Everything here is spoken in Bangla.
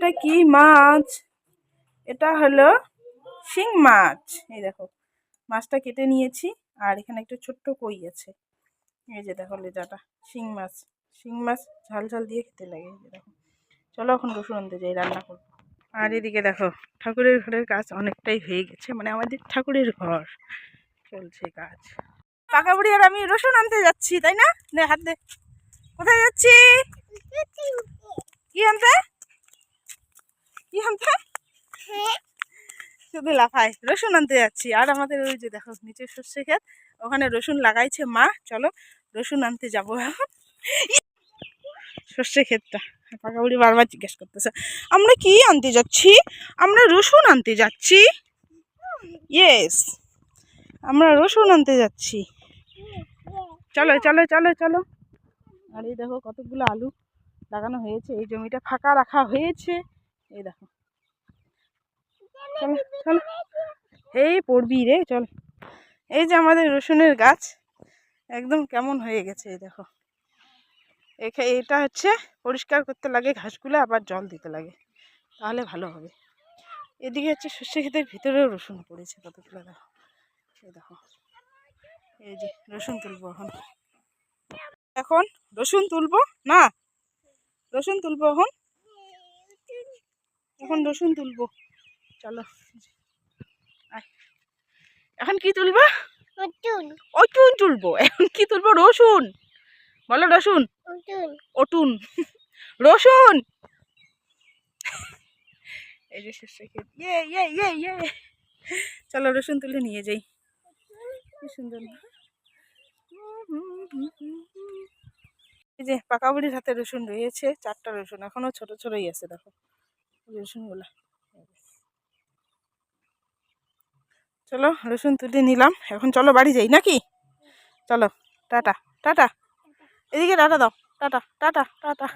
এটা কি মাছ? এটা হলো শিং মাছ। এই দেখো, মাছটা কেটে নিয়েছি আর এখানে একটা ছোট্ট কই আছে। এই যে দেখো লেজাটা, শিং মাছ। শিং মাছ ঝাল ঝাল দিয়ে খেতে লাগে যে দেখো। চলো এখন রসুন আনতে যাই, রান্না করব। আর এদিকে দেখো, ঠাকুরের ঘরের কাজ অনেকটাই হয়ে গেছে মানে আমাদের ঠাকুরের ঘর চলছে কাজ। কাকা বুড়ি আর আমি রসুন আনতে যাচ্ছি, তাই না? নে হাত দে। কোথায় যাচ্ছি? কি আনতে? কি আনতে শুধু লাফায়। রসুন আনতে যাচ্ছি। আর আমাদের ওই যে দেখো, নিচে সর্ষে ক্ষেত, ওখানে রসুন লাগাইছে মা। চলো, রসুন আনতে যাব এখন। সর্ষে ক্ষেতটা। পাকা বুড়ি বারবার জিজ্ঞেস করতেছে, আমরা কি আনতে যাচ্ছি? আমরা রসুন আনতে যাচ্ছি? ইয়েস আমরা রসুন আনতে যাচ্ছি। চলো চলো চলো চলো। আর এই দেখো, কতগুলো আলু লাগানো হয়েছে। এই জমিটা ফাঁকা রাখা হয়েছে। এই দেখো। চলো চলো। এই পড়বি রে, চল। এই যে আমাদের রসুনের গাছ, একদম কেমন হয়ে গেছে, এই দেখো। এটা হচ্ছে পরিষ্কার করতে লাগে, ঘাসগুলো আবার জল দিতে লাগে, তাহলে ভালো হবে। এদিকে হচ্ছে সর্ষে ক্ষেতের ভিতরেও রসুন পড়েছে, কতগুলো দেখো। এই দেখো। এই যে রসুন তুলবো এখন। এখন রসুন তুলবো? না, রসুন তুলবো এখন? এখন রসুন তুলবো। চলো। আয়। এখন কি তুলবো? অটুন তুলবো। এখন কি তুলবো? রসুন। বলো রসুন। অটুন রসুন। এই যে ইয়ে ইয়ে ইয়ে ইয়ে। চলো রসুন তুলে নিয়ে যাই। কি সুন্দর এই যে পাকা বুড়ির হাতে রসুন রয়েছে চারটা রসুন। এখনও ছোট ছোটই আছে দেখো। রসুনগুলা চলো রসুন তুলে নিলাম। এখন চলো বাড়ি যাই নাকি? চলো, টাটা টাটা। এদিকে টাটা দাও, টাটা টাটা টাটা।